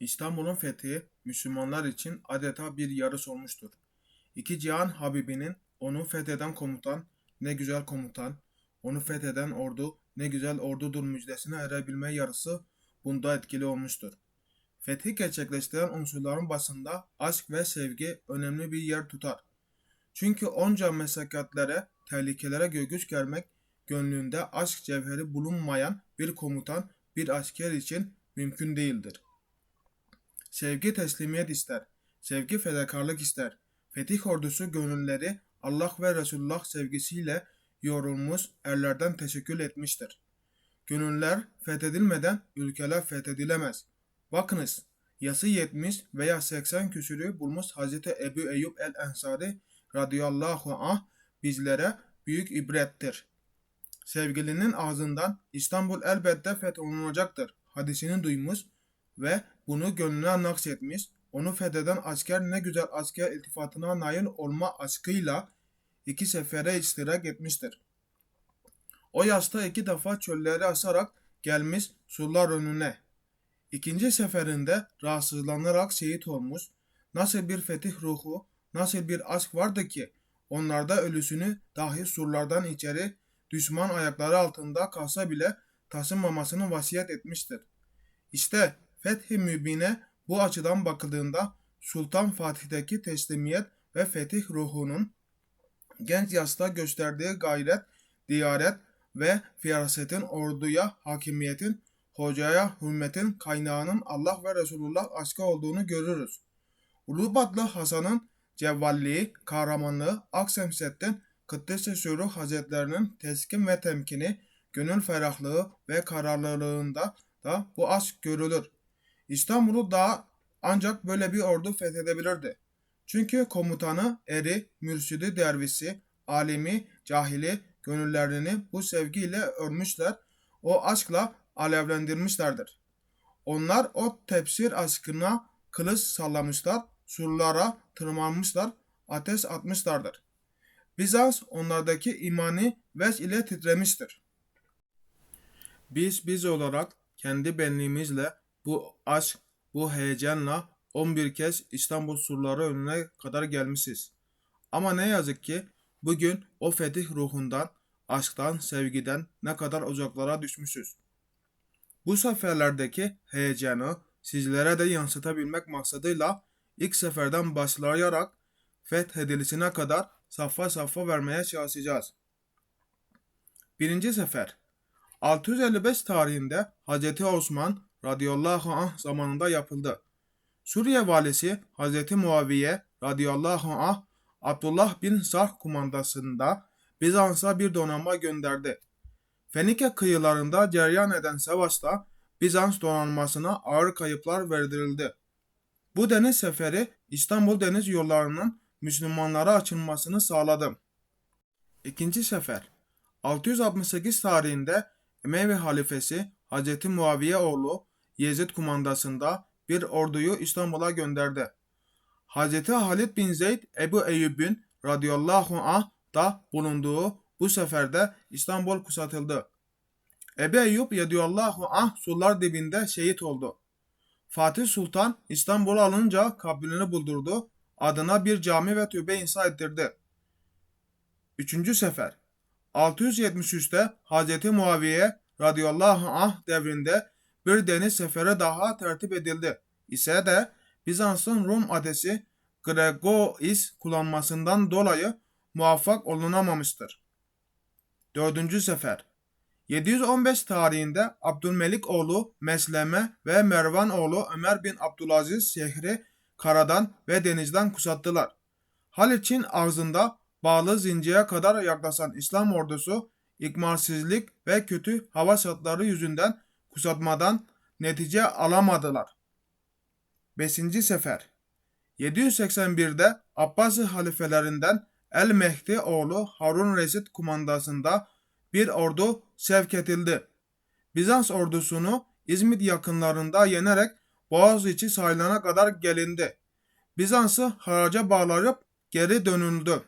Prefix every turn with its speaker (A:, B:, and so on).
A: İstanbul'un fethi Müslümanlar için adeta bir yarış olmuştur. İki cihan Habibinin onu fetheden komutan ne güzel komutan, onu fetheden ordu ne güzel ordudur müjdesine erebilme yarısı bunda etkili olmuştur. Fethi gerçekleştiren unsurların başında aşk ve sevgi önemli bir yer tutar. Çünkü onca mesakatlere, tehlikelere göğüs germek gönlünde aşk cevheri bulunmayan bir komutan, bir asker için mümkün değildir. Sevgi teslimiyet ister. Sevgi fedakarlık ister. Fetih ordusu gönülleri Allah ve Resulullah sevgisiyle yorulmuş erlerden teşekkür etmiştir. Gönüller fethedilmeden ülkeler fethedilemez. Bakınız, yası 70 veya 80 küsürü bulmuş Hazreti Ebu Eyyub el-Ensari radıyallahu anh bizlere büyük ibrettir. Sevgilinin ağzından İstanbul elbette fetholunacaktır hadisini duymuş ve bunu gönlüne nakşetmiş, onu fetheden asker ne güzel asker iltifatına nail olma aşkıyla iki sefere iştirak etmiştir. O yaşta iki defa çölleri aşarak gelmiş surlar önüne. İkinci seferinde rahatsızlanarak şehit olmuş. Nasıl bir fetih ruhu, nasıl bir aşk vardı ki onlarda ölüsünü dahi surlardan içeri düşman ayakları altında kalsa bile taşınmamasını vasiyet etmiştir. İşte Fethi Mübin'e bu açıdan bakıldığında Sultan Fatih'teki teslimiyet ve fetih ruhunun genç yaşta gösterdiği gayret, diyaret ve firasetin orduya hakimiyetin, hocaya hürmetin kaynağının Allah ve Resulullah aşkı olduğunu görürüz. Ulubatlı Hasan'ın cevvalliği, kahramanlığı, Aksemsettin Kıddis-i Sürruh Hazretlerinin teskin ve temkini, gönül ferahlığı ve kararlılığında da bu aşk görülür. İstanbul'u da ancak böyle bir ordu fethedebilirdi. Çünkü komutanı, eri, mürşidi, dervisi, alimi, cahili gönüllerini bu sevgiyle örmüşler, o aşkla alevlendirmişlerdir. Onlar o tepsir aşkına kılıç sallamışlar, surlara tırmanmışlar, ateş atmışlardır. Bizans onlardaki imani veç ile titremiştir. Biz biz olarak kendi benliğimizle bu aşk, bu heyecanla 11 kez İstanbul surları önüne kadar gelmişiz. Ama ne yazık ki bugün o fetih ruhundan, aşktan, sevgiden ne kadar uzaklara düşmüşüz. Bu seferlerdeki heyecanı sizlere de yansıtabilmek maksadıyla ilk seferden başlayarak fethedilisine kadar safha safha vermeye çalışacağız. Birinci sefer 655 tarihinde Hz. Osman radıyallahu anh zamanında yapıldı. Suriye valisi Hz. Muaviye radıyallahu anh Abdullah bin Sarh kumandasında Bizans'a bir donanma gönderdi. Fenike kıyılarında cereyan eden savaşta Bizans donanmasına ağır kayıplar verdirildi. Bu deniz seferi İstanbul deniz yollarının Müslümanlara açılmasını sağladı. İkinci sefer 668 tarihinde Emevi halifesi Hz. Muaviye oğlu Yezid kumandasında bir orduyu İstanbul'a gönderdi. Hz. Halid bin Zeyd Ebu Eyyub'ün radıyallahu anh da bulunduğu bu seferde İstanbul kuşatıldı. Ebu Eyyub radıyallahu anh sular dibinde şehit oldu. Fatih Sultan İstanbul'u alınca kabrini buldurdu, adına bir cami ve türbe inşa ettirdi. Üçüncü sefer 673'te Hz. Muaviye radıyallahu anh devrinde bir deniz seferi daha tertip edildi. İse de Bizans'ın Rum adesi Gregois kullanmasından dolayı muvaffak olunamamıştır. Dördüncü sefer 715 tarihinde Abdülmelik oğlu Mesleme ve Mervan oğlu Ömer bin Abdülaziz şehri karadan ve denizden kuşattılar. Haliç'in ağzında bağlı zincire kadar yaklaşan İslam ordusu ikmalsizlik ve kötü hava şartları yüzünden kuşatmadan netice alamadılar. 5. Sefer 781'de Abbasi halifelerinden El Mehdi oğlu Harun Reşit kumandasında bir ordu sevk edildi. Bizans ordusunu İzmit yakınlarında yenerek Boğaziçi sahillerine kadar gelindi. Bizans'ı haraca bağlayıp geri dönüldü.